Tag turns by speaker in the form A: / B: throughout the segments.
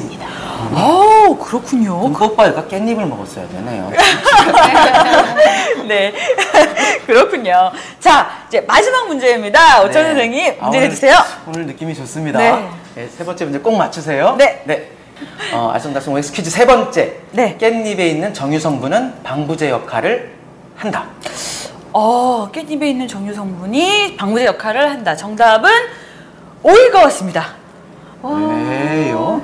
A: 먹습니다.
B: 아, 그렇군요.
C: 문법과가 깻잎을 먹었어야 되네요.
B: 네. 그렇군요. 자, 이제 마지막 문제입니다. 오천
C: 네.
B: 선생님,
C: 아,
B: 문제
C: 오늘-
B: 내주세요.
C: 오늘 느낌이 좋습니다.
B: 네.
C: 네, 세 번째 문제 꼭 맞추세요.
B: 네.
C: 어, 알쏭달쏭 OX 퀴즈 세 번째.
B: 네.
C: 깻잎에 있는 정유 성분은 방부제 역할을 한다.
B: 어, 깻잎에 있는 정유 성분이 방부제 역할을 한다. 정답은 오일 것 같습니다.
C: 왜요?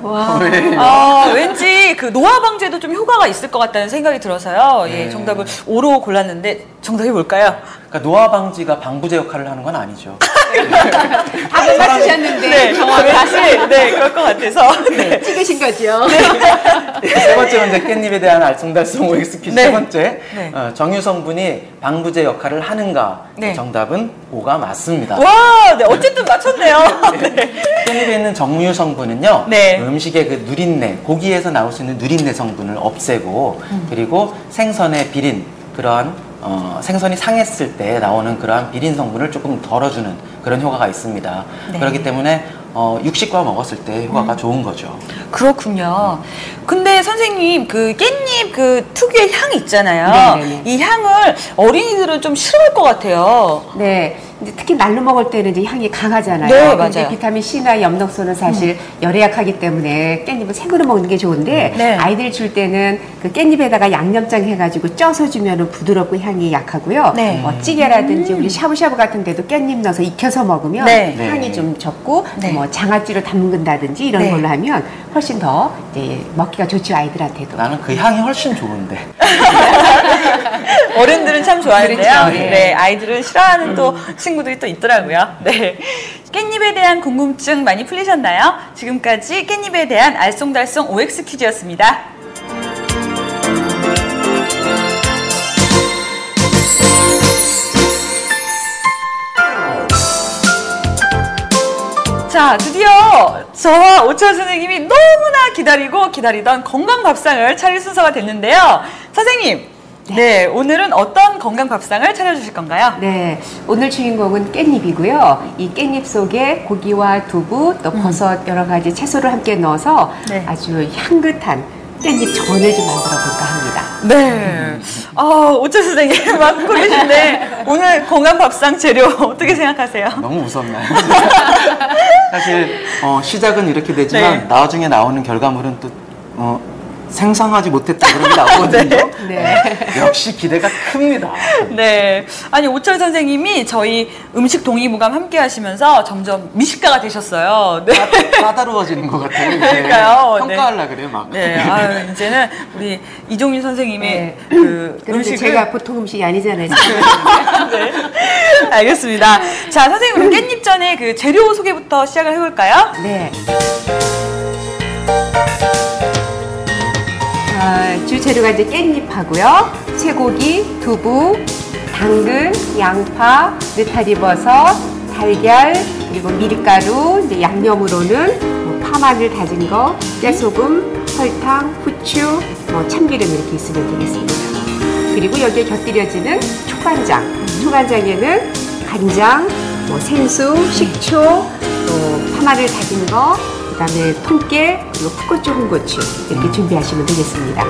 A: 와.
C: 왜요?
B: 아, 왠지 그 노화 방제도 좀 효과가 있을 것 같다는 생각이 들어서요. 예,
C: 네.
B: 정답을 오로 골랐는데 정답이 뭘까요?
C: 그러니까 노화 방지가 방부제 역할을 하는 건 아니죠.
A: 답을 맞추셨는데
B: 네,
A: 정확히
B: 왠지 네, 그럴 것 같아서. 네.
A: 찍으신 거죠?
C: 네, 세 번째 문제 깻잎에 대한 알쏭달쏭 OX 퀴즈
B: 네.
C: 세 번째.
B: 네.
C: 어, 정유 성분이 방부제 역할을 하는가?
B: 네.
C: 정답은 오가 맞습니다.
B: 와, 네, 어쨌든 맞췄네요. 네.
C: 깻잎에 있는 정유 성분은요
B: 네.
C: 음식의 그 누린내 고기에서 나올 수 있는 누린내 성분을 없애고
B: 음.
C: 그리고 생선의 비린 그러한 어, 생선이 상했을 때 나오는 그러한 비린 성분을 조금 덜어주는 그런 효과가 있습니다.
B: 네. 음.
C: 그렇기 때문에 어, 육식과 먹었을 때 효과가 좋은 거죠.
B: 그렇군요. 근데 선생님 그 깻잎 그 특유의 향 있잖아요.
A: 네네네.
B: 이 향을 어린이들은 좀 싫어할 것 같아요.
A: 네. 이제 특히 날로 먹을 때는 이제 향이 강하잖아요.
B: 네,
A: 근데
B: 맞아요.
A: 비타민 C나 엽록소는 사실 열에 약하기 때문에 깻잎은 생으로 먹는 게 좋은데
B: 네.
A: 아이들 줄 때는 그 깻잎에다가 양념장 해가지고 쪄서 주면은 부드럽고 향이 약하고요.
B: 네.
A: 뭐 찌개라든지 우리 샤브샤브 같은 데도 깻잎 넣어서 익혀서 먹으면
B: 네.
A: 향이
C: 네.
A: 좀 적고
B: 네.
A: 뭐 장아찌로 담근다든지 이런
B: 네.
A: 걸로 하면 훨씬 더 이제 먹기가 좋죠 아이들한테도.
C: 나는 그 향이 훨씬 좋은데.
B: 어른들은 참 좋아하는데요.
A: 그렇죠.
B: 네.
A: 네.
B: 아이들은 싫어하는 또 친구들이 또 있더라고요. 네. 깻잎에 대한 궁금증 많이 풀리셨나요? 지금까지 깻잎에 대한 알쏭달쏭 OX 퀴즈였습니다. 자, 드디어 저와 오철 선생님이 너무나 기다리고 기다리던 건강 밥상을 차릴 순서가 됐는데요. 선생님, 네, 오늘은 어떤 건강 밥상을 차려주실 건가요?
A: 네, 오늘 주인공은 깻잎이고요. 이 깻잎 속에 고기와 두부, 또 버섯 여러 가지 채소를 함께 넣어서
B: 음. 네.
A: 아주 향긋한 깻잎 전을 좀 만들어 볼까 합니다.
B: 네. 아, 오철 선생님 막 끓이신데 오늘 건강 밥상 재료 어떻게 생각하세요?
C: 너무 무섭나요? 사실 어, 시작은 이렇게 되지만
B: 네.
C: 나중에 나오는 결과물은 또 어, 생성하지 못했다 그런 게 나오거든요.
A: 네.
C: 역시 기대가 큽니다.
B: 네. 아니, 오철 선생님이 저희 음식 동의무감 함께 하시면서 점점 미식가가 되셨어요. 네.
C: 까 다로워지는 것 같아요.
B: 그러니까요. 네.
C: 평가하려 그래요, 막.
B: 네. 아유, 이제는 우리 이종윤 선생님의
A: 네.
B: 그
A: 그런데
B: 음식을
A: 제가 보통 음식이 아니잖아요.
B: 네. 알겠습니다. 자, 선생님 그럼 깻잎 전에 그 재료 소개부터 시작을 해볼까요?
A: 네. 재료가 이제 깻잎하고요, 쇠고기, 두부, 당근, 양파, 느타리버섯, 달걀, 그리고 밀가루, 이제 양념으로는 뭐 파마늘 다진 거, 깨소금, 설탕, 후추, 뭐 참기름 이렇게 있으면 되겠습니다. 그리고 여기에 곁들여지는 초간장. 초간장에는 간장, 뭐 생수, 식초, 또 파마늘 다진 거, 그다음에 통깨, 그리고 풋고 좁은 고추 이렇게 준비하시면 되겠습니다.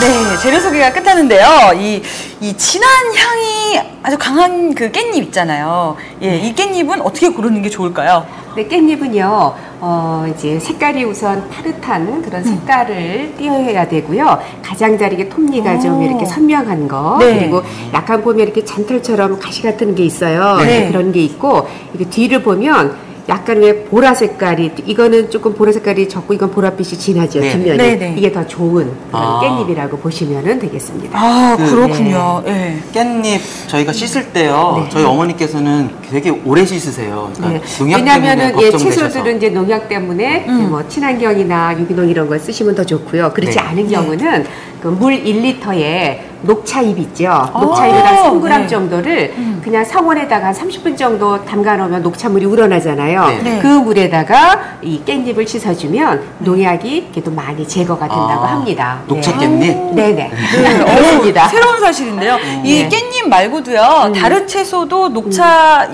B: 네, 재료 소개가 끝났는데요. 이, 이 진한 향이 아주 강한 그 깻잎 있잖아요. 예, 이 깻잎은 어떻게 고르는 게 좋을까요?
A: 근데 깻잎은요, 어, 이제 색깔이 우선 파릇한 그런 색깔을 띄어야 되고요. 가장자리게 톱니가 좀
B: 오.
A: 이렇게 선명한 거.
B: 네.
A: 그리고 약간 보면 이렇게 잔털처럼 가시 같은 게 있어요.
B: 네.
A: 그런 게 있고, 이게 뒤를 보면 약간 왜 보라 색깔이, 이거는 조금 보라 색깔이 적고 이건 보랏빛이 진하죠,
C: 네.
A: 뒷면이.
B: 네, 네.
A: 이게 더 좋은
C: 아.
A: 깻잎이라고 보시면 되겠습니다.
B: 아,
C: 그,
B: 그렇군요. 예.
C: 깻잎 저희가 씻을 때요.
A: 네.
C: 저희 어머니께서는 되게 오래 씻으세요. 그러니까
A: 네.
C: 농약
A: 왜냐하면은
C: 때문에
A: 예,
C: 걱정되셔서.
A: 채소들은 이제 농약 때문에
B: 음.
A: 뭐 친환경이나 유기농 이런 걸 쓰시면 더 좋고요. 그렇지
C: 네.
A: 않은
B: 네.
A: 경우는 그 물 1리터에 녹차잎 있죠.
B: 아,
A: 녹차잎을 한 3g
B: 네.
A: 정도를
B: 음.
A: 그냥 상온에다가 한 30분 정도 담가 놓으면 녹차물이 우러나잖아요.
C: 네.
B: 네.
A: 그 물에다가 이 깻잎을 씻어주면 농약이 그래도 많이 제거가 된다고
C: 아,
A: 합니다.
C: 녹차
A: 네.
C: 깻잎?
A: 네네.
B: 네,
A: 그렇습니다.
B: 어, 새로운 사실인데요. 이
A: 네.
B: 깻잎 말고도요,
A: 음.
B: 다른 채소도 녹차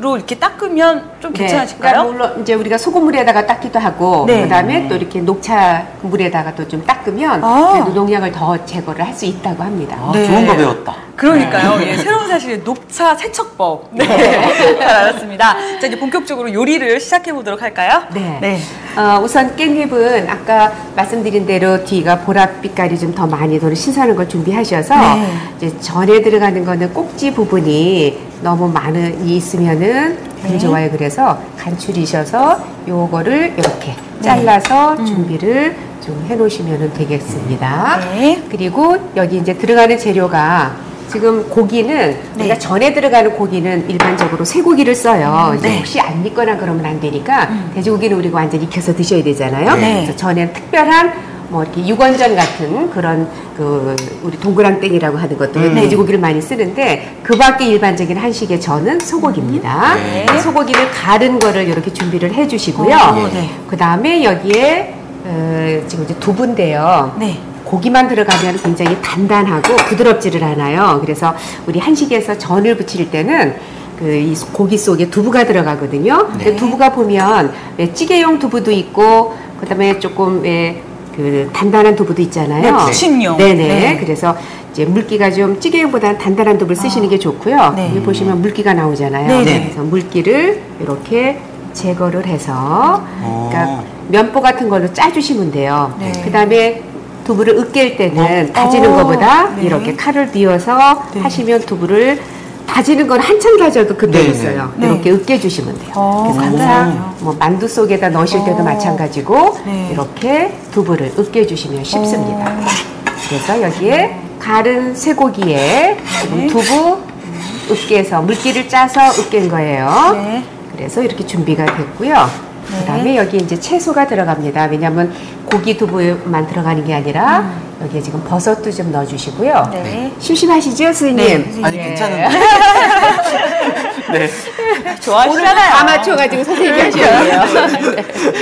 B: 로 이렇게 닦으면 좀
A: 네,
B: 괜찮으실까요?
A: 그러니까 물론 이제 우리가 소금물에다가 닦기도 하고
B: 네.
A: 그다음에 또 이렇게 녹차 물에다가 또 좀 닦으면
B: 아.
A: 그래도 농약을 더 제거를 할 수 있다고 합니다.
C: 아,
B: 네.
C: 좋은 거 배웠다.
B: 그러니까요. 예, 새로운 사실 녹차 세척법. 네. 잘 알았습니다. 자, 이제 본격적으로 요리를 시작해 보도록 할까요?
A: 네.
B: 네.
A: 어, 우선 깻잎은 아까 말씀드린 대로 뒤가 보랏빛깔이 좀 더 많이 도는 신선한 걸 준비하셔서
B: 네.
A: 이제 전에 들어가는 거는 꼭지 부분이 너무 많이 있으면은 안
B: 네.
A: 좋아요. 그래서 간추리셔서 요거를 이렇게 잘라서
B: 음.
A: 준비를 좀 해놓으시면 되겠습니다.
B: 네.
A: 그리고 여기 이제 들어가는 재료가 지금 고기는 우리가
B: 네.
A: 전에 들어가는 고기는 일반적으로 쇠고기를 써요. 이제
B: 네.
A: 혹시 안 익거나 그러면 안 되니까
B: 음.
A: 돼지고기는 우리가 완전 익혀서 드셔야 되잖아요.
B: 네.
A: 그래서 전에는 특별한 뭐 이렇게 육원전 같은 그런 그 우리 동그랑땡이라고 하는 것도
C: 음.
A: 돼지고기를 많이 쓰는데 그 밖에 일반적인 한식의 전은 소고기입니다.
C: 네.
A: 그 소고기를 가른 거를 이렇게 준비를 해주시고요.
B: 어, 네.
A: 그 다음에 여기에 어, 지금 이제 두부인데요.
B: 네.
A: 고기만 들어가면 굉장히 단단하고 부드럽지를 않아요. 그래서 우리 한식에서 전을 부칠 때는 그이 고기 속에 두부가 들어가거든요. 근데
B: 네.
A: 두부가 보면 왜 찌개용 두부도 있고 그다음에 조금 왜 그 단단한 두부도 있잖아요.
B: 네, 부침용.
A: 네네.
B: 네.
A: 그래서 이제 물기가 좀 찌개용보다는 단단한 두부를 쓰시는 게 좋고요.
B: 네.
A: 여기 보시면 물기가 나오잖아요.
B: 네,
C: 네.
A: 그래서 물기를 이렇게 제거를 해서
C: 어.
A: 그러니까 면보 같은 걸로 짜주시면 돼요.
B: 네.
A: 그다음에 두부를 으깰 때는
B: 어.
A: 다지는
B: 어,
A: 것보다
B: 네.
A: 이렇게 칼을 비워서
B: 네.
A: 하시면 두부를 다지는 건 한참 다져도 그대로
C: 네,
A: 있어요.
B: 네.
A: 이렇게 으깨주시면 돼요.
B: 어,
A: 그래서. 항상 뭐 만두 속에다 넣으실 때도
B: 어.
A: 마찬가지고
B: 네.
A: 이렇게 두부를 으깨주시면 쉽습니다.
B: 어.
A: 그래서 여기에 가른 쇠고기에 지금
B: 네.
A: 두부 으깨서 물기를 짜서 으깬 거예요.
B: 네.
A: 그래서 이렇게 준비가 됐고요.
B: 네.
A: 그다음에 여기 이제 채소가 들어갑니다. 왜냐하면 고기 두부만 들어가는 게 아니라 여기에 지금 버섯도 좀 넣어주시고요.
B: 음. 네.
A: 심심하시죠,
B: 네,
A: 스님?
B: 선생님.
C: 아니, 괜찮은데. 네.
B: 좋아하시잖아요.
A: 다 맞춰가지고 선생님이 하셔야 돼요.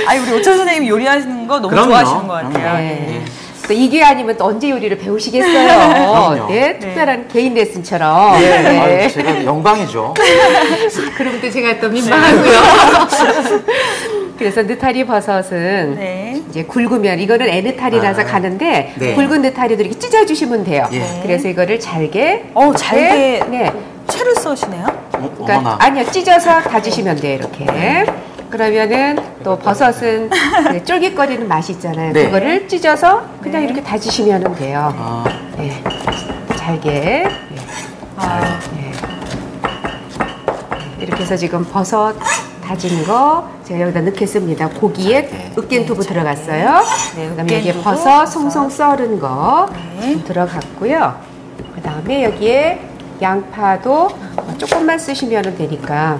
B: 아니, 우리 오철 선생님이 요리하시는 거 너무
C: 그럼요.
B: 좋아하시는 것 같아요.
A: 네. 또 이게 아니면 또 언제 요리를 배우시겠어요?
C: 그럼요.
A: 네, 특별한 개인 레슨처럼.
C: 네.
A: 네.
C: 아유, 제가 영광이죠.
A: 그럼 또 제가 또 민망하고요. 그래서 느타리 버섯은
B: 네.
A: 이제 굵으면 이거는 애느타리라서
C: 아.
A: 가는데
C: 네.
A: 굵은 느타리도 이렇게 찢어주시면 돼요.
C: 예.
A: 그래서 이거를 잘게
B: 어, 잘게.
A: 네.
B: 채를 써시네요.
C: 어,
A: 그러니까
C: 어머나.
A: 아니요 찢어서 다지시면 돼요 이렇게. 그러면은 또 버섯은 그 쫄깃거리는 맛이 있잖아요.
C: 네.
A: 그거를 찢어서 그냥
B: 네.
A: 이렇게 다지시면 돼요.
C: 아,
A: 네. 잘게. 네.
B: 아,
A: 네. 이렇게 해서 지금 버섯 다진 거 제가 여기다 넣겠습니다. 고기에
C: 네.
A: 으깬 두부 들어갔어요.
B: 네,
A: 그다음에 여기에
B: 버섯.
A: 송송 썰은 거
B: 네.
A: 좀 들어갔고요. 그다음에 여기에 양파도 조금만 쓰시면 되니까